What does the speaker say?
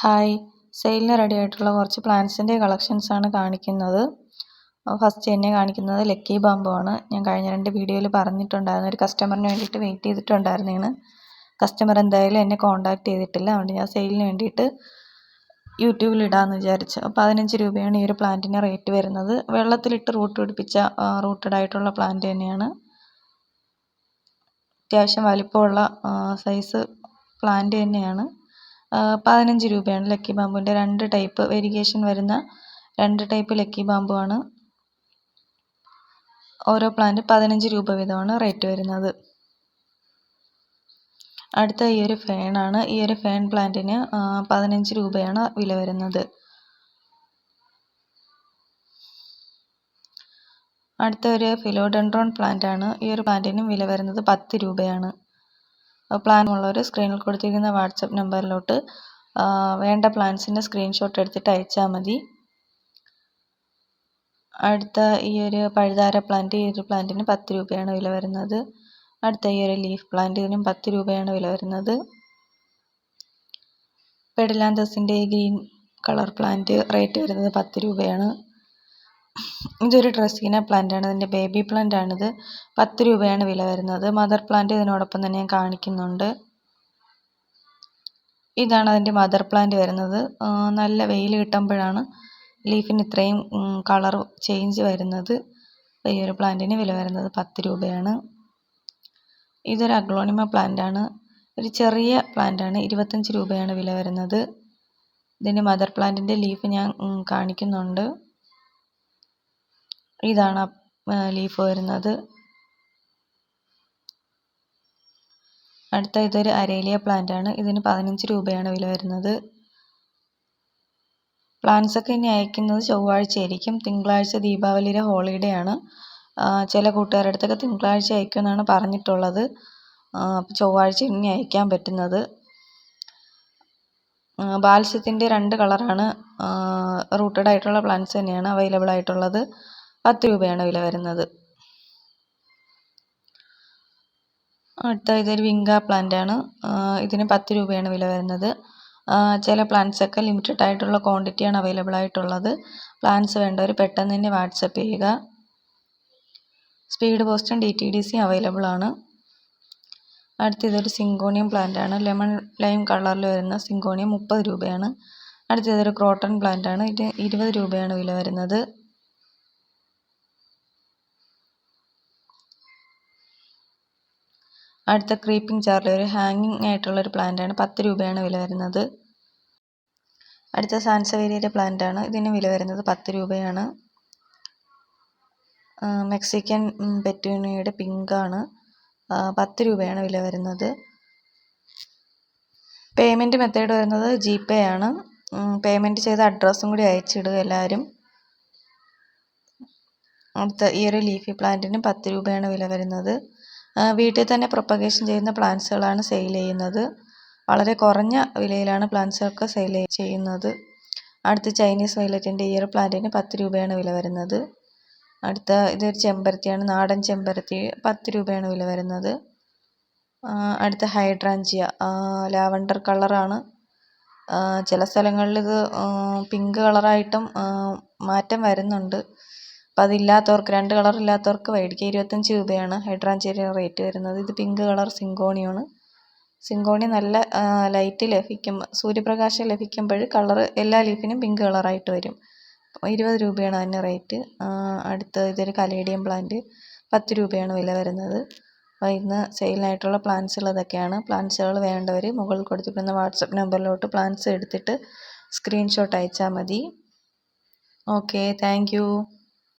Hi. സെയിലിന് ready ആയിട്ടുള്ള കുറച്ച് പ്ലാന്റ്സിന്റെ ആണ് കാണിക്കുന്നത്. ഫസ്റ്റ് എന്നെ കാണിക്കുന്നത് ലക്കി ബാമ്പു ആണ്. ഞാൻ കഴിഞ്ഞ രണ്ട് വീഡിയോയിൽ പറഞ്ഞിട്ടുണ്ടായിരുന്നു. ഒരു കസ്റ്റമറിന് വേണ്ടിയിട്ട് വെയിറ്റ് ചെയ്തിട്ടുണ്ടായിരുന്നതാണ് കസ്റ്റമർ എന്തായാലും എന്നെ കോൺടാക്റ്റ് ചെയ്തിട്ടില്ല. അതുകൊണ്ട് ഞാൻ സെയിലിന് വേണ്ടിയിട്ട് യൂട്യൂബിൽ ഇടാമെന്ന് വിചാരിച്ചു. അപ്പോൾ പതിനഞ്ച് രൂപയാണ് ഈ ഒരു പ്ലാന്റിന് റേറ്റ് വരുന്നത്. വെള്ളത്തിലിട്ട് റൂട്ട് പിടിപ്പിച്ച റൂട്ടഡ് ആയിട്ടുള്ള പ്ലാന്റ് തന്നെയാണ്. അത്യാവശ്യം വലിപ്പമുള്ള സൈസ് പ്ലാന്റ് തന്നെയാണ്. പതിനഞ്ച് രൂപയാണ് ലക്കി ബാമ്പുവിന്റെ രണ്ട് ടൈപ്പ്. വേരിയേഷൻ വരുന്ന രണ്ട് ടൈപ്പ് ലക്കി ബാമ്പു ആണ് ഓരോ പ്ലാന്റ് പതിനഞ്ച് രൂപ വീതമാണ് റേറ്റ് വരുന്നത്. അടുത്ത ഈ ഒരു ഫാനാണ്. ഈ ഒരു ഫേൺ പ്ലാന്റിന് പതിനഞ്ച് രൂപയാണ് വില വരുന്നത്. അടുത്ത ഒരു ഫിലോഡെൻഡ്രോൺ പ്ലാന്റ് ആണ് ഈ ഒരു പ്ലാന്റിനും വില വരുന്നത് പത്ത് രൂപയാണ്. പ്ലാൻ ഉള്ളവർ സ്ക്രീനിൽ കൊടുത്തിരിക്കുന്ന വാട്സപ്പ് നമ്പറിലോട്ട് വേണ്ട പ്ലാൻസിന്റെ സ്ക്രീൻഷോട്ട് എടുത്തിട്ട് അയച്ചാൽ മതി. അടുത്ത ഈ ഒരു പഴുതാര പ്ലാന്റ് ഈ ഒരു പ്ലാന്റിന് പത്ത് രൂപയാണ് വില വരുന്നത്. അടുത്ത ഈ ഒരു ലീഫ് പ്ലാന്റ് ഇതിനും പത്ത് രൂപയാണ് വില വരുന്നത്. പെഡിലാന്തസിന്റെ ഗ്രീൻ കളർ പ്ലാന്റ് റേറ്റ് വരുന്നത് പത്ത് രൂപയാണ്. ഇതൊരു ഡ്രസ്സീന പ്ലാന്റ് ആണ് ഇതിന്റെ ബേബി പ്ലാന്റ് ഇത് പത്ത് രൂപയാണ് വില വരുന്നത്. മദർ പ്ലാന്റ് ഇതിനോടൊപ്പം തന്നെ ഞാൻ കാണിക്കുന്നുണ്ട്. ഇതാണ് അതിന്റെ മദർ പ്ലാന്റ് വരുന്നത്. നല്ല വെയിൽ കിട്ടുമ്പോഴാണ് ലീഫിന് ഇത്രയും കളർ ചേഞ്ച് വരുന്നത്. ഈ ഒരു പ്ലാന്റിന് വില വരുന്നത് പത്ത് രൂപയാണ്. ഇതൊരു അഗ്ലോണിമ പ്ലാന്റ് ആണ് ഒരു ചെറിയ പ്ലാന്റ് ആണ് ഇരുപത്തഞ്ച് രൂപയാണ് വില വരുന്നത്. ഇതിന്റെ മദർ പ്ലാന്റിന്റെ ലീഫ് ഞാൻ കാണിക്കുന്നുണ്ട്. ഇതാണ് ലീഫ് വരുന്നത്. അടുത്ത ഇതൊരു അരേലിയ പ്ലാന്റ് ആണ്. ഇതിന് പതിനഞ്ച് രൂപയാണ് വില വരുന്നത്. പ്ലാന്റ്സ് ഒക്കെ ഇനി അയക്കുന്നത് ചൊവ്വാഴ്ച ആയിരിക്കും തിങ്കളാഴ്ച ദീപാവലിയുടെ ഹോളിഡേ ആണ്. ചില കൂട്ടുകാരുടെ അടുത്തൊക്കെ തിങ്കളാഴ്ച അയക്കുമെന്നാണ് പറഞ്ഞിട്ടുള്ളത്. അപ്പോൾ ചൊവ്വാഴ്ച ഇനി അയക്കാൻ പറ്റുന്നത്. ബാൽസ്യത്തിന്റെ രണ്ട് കളറാണ് റൂട്ടഡ് ആയിട്ടുള്ള പ്ലാന്റ്സ് തന്നെയാണ് അവൈലബിൾ ആയിട്ടുള്ളത്. പത്ത് രൂപയാണ് വില വരുന്നത്. അടുത്ത ഇതൊരു വിങ്ക പ്ലാന്റ് ആണ്. ഇതിന് പത്ത് രൂപയാണ് വില വരുന്നത്. ചില പ്ലാന്റ്സ് ഒക്കെ ലിമിറ്റഡ് ആയിട്ടുള്ള ക്വാണ്ടിറ്റിയാണ് അവൈലബിൾ ആയിട്ടുള്ളത്. പ്ലാന്റ്സ് വേണ്ടവർ പെട്ടെന്ന് തന്നെ വാട്സപ്പ് ചെയ്യുക. സ്പീഡ് പോസ്റ്റും ഡി ടി ഡി സിയും അവൈലബിൾ ആണ്. അടുത്ത ഇതൊരു സിങ്കോണിയം പ്ലാന്റ് ആണ്. ലെമൺ ലൈം കളറിൽ വരുന്ന സിങ്കോണിയം മുപ്പത് രൂപയാണ്. അടുത്ത ഇതൊരു ക്രോട്ടൺ പ്ലാന്റ് ആണ്. ഇത് ഇരുപത് രൂപയാണ് വില വരുന്നത്. അടുത്ത ക്രീപ്പിംഗ് ചാർലി ഒരു ഹാങ്ങിങ് ആയിട്ടുള്ള ഒരു പ്ലാന്റ് ആണ്. പത്ത് രൂപയാണ് വില വരുന്നത്. അടുത്ത സാൻസവേരിയയുടെ പ്ലാന്റ് ആണ്. ഇതിന് വില വരുന്നത് പത്ത് രൂപയാണ്. മെക്സിക്കൻ പെറ്റൂണിയുടെ പിങ്കാണ് പത്ത് രൂപയാണ് വില വരുന്നത്. പേയ്മെന്റ് മെത്തേഡ് വരുന്നത് ജിപേ ആണ്. പേയ്മെന്റ് ചെയ്ത അഡ്രസ്സും കൂടി അയച്ചിടുക എല്ലാവരും. അടുത്ത ഈ ഒരു ലീഫി പ്ലാന്റിന് പത്ത് രൂപയാണ് വില വരുന്നത്. വീട്ടിൽ തന്നെ പ്രൊപ്പഗേഷൻ ചെയ്യുന്ന പ്ലാന്റ്സുകളാണ് സെയിൽ ചെയ്യുന്നത്. വളരെ കുറഞ്ഞ വിലയിലാണ് പ്ലാന്റ്സൊക്കെ സെയിൽ ചെയ്യുന്നത്. അടുത്ത ചൈനീസ് വയലറ്റിന്റെ ഇയർ പ്ലാന്റിന് പത്ത് രൂപയാണ് വില വരുന്നത്. അടുത്ത ഇതൊരു ചെമ്പരത്തിയാണ് നാടൻ ചെമ്പരത്തി പത്ത് രൂപയാണ് വില വരുന്നത്. അടുത്ത ഹൈഡ്രാഞ്ചിയ ലാവണ്ടർ കളറാണ്. ചില സ്ഥലങ്ങളിൽ ഇത് പിങ്ക് കളറായിട്ടും മാറ്റം വരുന്നുണ്ട്. അപ്പോൾ അതില്ലാത്തവർക്ക് രണ്ട് കളർ ഇല്ലാത്തവർക്ക് മേടിക്കാം ഇരുപത്തഞ്ച് രൂപയാണ് ഹൈഡ്രാഞ്ചിയുടെ റേറ്റ് വരുന്നത്. ഇത് പിങ്ക് കളർ സിങ്കോണിയാണ്. സിങ്കോണി നല്ല ലൈറ്റ് ലഭിക്കും സൂര്യപ്രകാശം ലഭിക്കുമ്പോൾ കളർ എല്ലാ ലീഫിനും പിങ്ക് കളറായിട്ട് വരും. ഇരുപത് രൂപയാണ് അതിന്റെ റേറ്റ്. അടുത്ത ഇതൊരു കലേഡിയം പ്ലാന്റ്. പത്ത് രൂപയാണ് വില വരുന്നത്. അപ്പോൾ ഇന്ന് സെയിലിനായിട്ടുള്ള പ്ലാന്റ്സുകൾ ഉള്ളതൊക്കെയാണ്. പ്ലാന്റ്സുകൾ വേണ്ടവർ മുകളിൽ കൊടുത്തിരിക്കുന്ന വാട്സപ്പ് നമ്പറിലോട്ട് പ്ലാന്റ്സ് എടുത്തിട്ട് സ്ക്രീൻഷോട്ട് അയച്ചാൽ മതി. Okay thank